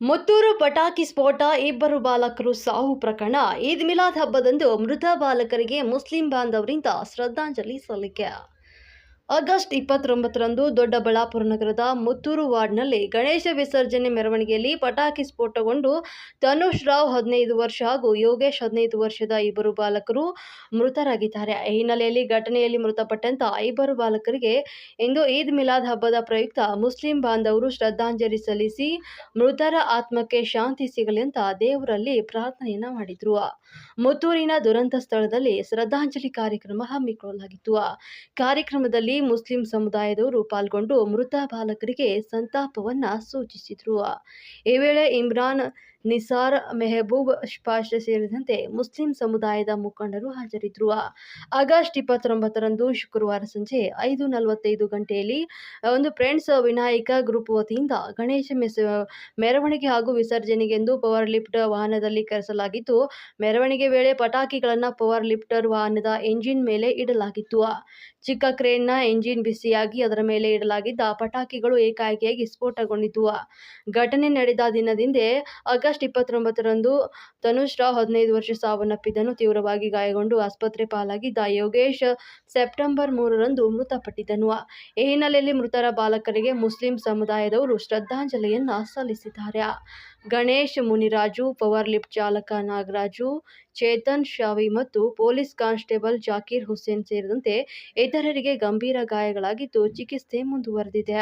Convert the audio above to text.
ಮುತ್ತೂರು ಪಟಾಕಿ ಸ್ಫೋಟ, ಇಬ್ಬರು ಬಾಲಕರು ಸಾವು ಪ್ರಕರಣ. ಈದ್ ಮಿಲಾದ್ ಹಬ್ಬದಂದು ಮೃತ ಬಾಲಕರಿಗೆ ಮುಸ್ಲಿಂ ಬಾಂಧವರಿಂದ ಶ್ರದ್ಧಾಂಜಲಿ ಸಲ್ಲಿಕೆ. ಆಗಸ್ಟ್ ಇಪ್ಪತ್ತೊಂಬತ್ತರಂದು ದೊಡ್ಡಬಳ್ಳಾಪುರ ನಗರದ ಮುತ್ತೂರು ವಾರ್ಡ್ನಲ್ಲಿ ಗಣೇಶ ವಿಸರ್ಜನೆ ಮೆರವಣಿಗೆಯಲ್ಲಿ ಪಟಾಕಿ ಸ್ಫೋಟಗೊಂಡು ತನುಷ್ ರಾವ್ ಹದಿನೈದು ವರ್ಷ ಹಾಗೂ ಯೋಗೇಶ್ ಹದಿನೈದು ವರ್ಷದ ಇಬ್ಬರು ಬಾಲಕರು ಮೃತರಾಗಿದ್ದಾರೆ. ಈ ಹಿನ್ನೆಲೆಯಲ್ಲಿ ಘಟನೆಯಲ್ಲಿ ಮೃತಪಟ್ಟಂತ ಇಬ್ಬರು ಬಾಲಕರಿಗೆ ಇಂದು ಈದ್ ಮಿಲಾದ್ ಹಬ್ಬದ ಪ್ರಯುಕ್ತ ಮುಸ್ಲಿಂ ಬಾಂಧವರು ಶ್ರದ್ಧಾಂಜಲಿ ಸಲ್ಲಿಸಿ ಮೃತರ ಆತ್ಮಕ್ಕೆ ಶಾಂತಿ ಸಿಗಲಿ ಅಂತ ದೇವರಲ್ಲಿ ಪ್ರಾರ್ಥನೆಯನ್ನ ಮಾಡಿದ್ರು. ಮುತ್ತೂರಿನ ದುರಂತ ಸ್ಥಳದಲ್ಲಿ ಶ್ರದ್ಧಾಂಜಲಿ ಕಾರ್ಯಕ್ರಮ ಹಮ್ಮಿಕೊಳ್ಳಲಾಗಿತ್ತು. ಕಾರ್ಯಕ್ರಮದಲ್ಲಿ ಮುಸ್ಲಿಂ ಸಮುದಾಯದವರು ಪಾಲ್ಗೊಂಡು ಮೃತ ಬಾಲಕರಿಗೆ ಸಂತಾಪವನ್ನ ಸೂಚಿಸಿದರು. ಈ ವೇಳೆ ಇಮ್ರಾನ್ ನಿಸಾರ್ ಮೆಹಬೂಬ್ ಪಾಷ ಸೇರಿದಂತೆ ಮುಸ್ಲಿಂ ಸಮುದಾಯದ ಮುಖಂಡರು ಹಾಜರಿದ್ದರು ಆಗಸ್ಟ್ ಇಪ್ಪತ್ತೊಂಬತ್ತರಂದು ಶುಕ್ರವಾರ ಸಂಜೆ ಐದು ನಲವತ್ತೈದು ಗಂಟೆಯಲ್ಲಿ ಒಂದು ಫ್ರೆಂಡ್ಸ್ ವಿನಾಯಕ ಗ್ರೂಪ್ ವತಿಯಿಂದ ಗಣೇಶ ಮೆರವಣಿಗೆ ಹಾಗೂ ವಿಸರ್ಜನೆಗೆಂದು ಪವರ್ ಲಿಫ್ಟ್ ವಾಹನದಲ್ಲಿ ಕರೆಸಲಾಗಿತ್ತು. ಮೆರವಣಿಗೆ ವೇಳೆ ಪಟಾಕಿಗಳನ್ನು ಪವರ್ ಲಿಫ್ಟರ್ ವಾಹನದ ಎಂಜಿನ್ ಮೇಲೆ ಇಡಲಾಗಿತ್ತು. ಚಿಕ್ಕ ಕ್ರೇನ್ನ ಎಂಜಿನ್ ಬಿಸಿಯಾಗಿ ಅದರ ಮೇಲೆ ಇಡಲಾಗಿದ್ದ ಪಟಾಕಿಗಳು ಏಕಾಏಕಿಯಾಗಿ ಸ್ಫೋಟಗೊಂಡಿತು ಘಟನೆ ನಡೆದ ದಿನದಿಂದೇ ಆಗಸ್ಟ್ ಇಪ್ಪತ್ತೊಂಬತ್ತರಂದು ತನುಷ್ ರಾವ್ ಹದಿನೈದು ವರ್ಷ ಸಾವನ್ನಪ್ಪಿದ್ದನು. ತೀವ್ರವಾಗಿ ಗಾಯಗೊಂಡು ಆಸ್ಪತ್ರೆ ಪಾಲಾಗಿದ್ದ ಯೋಗೇಶ್ ಸೆಪ್ಟೆಂಬರ್ ಮೂರರಂದು ಮೃತಪಟ್ಟಿದ್ದನು. ಈ ಹಿನ್ನೆಲೆಯಲ್ಲಿ ಮೃತರ ಬಾಲಕರಿಗೆ ಮುಸ್ಲಿಂ ಸಮುದಾಯದವರು ಶ್ರದ್ಧಾಂಜಲಿಯನ್ನ ಸಲ್ಲಿಸಿದ್ದಾರೆ. ಗಣೇಶ್, ಮುನಿರಾಜು ಪವರ್ ಲಿಫ್ಟ್ ಚಾಲಕ ನಾಗರಾಜು, ಚೇತನ್, ಶಾವಿ ಮತ್ತು ಪೊಲೀಸ್ ಕಾನ್ಸ್ಟೇಬಲ್ ಜಾಕೀರ್ ಹುಸೇನ್ ಸೇರಿದಂತೆ ಇತರರಿಗೆ ಗಂಭೀರ ಗಾಯಗಳಾಗಿದ್ದು ಚಿಕಿತ್ಸೆ ಮುಂದುವರೆದಿದೆ.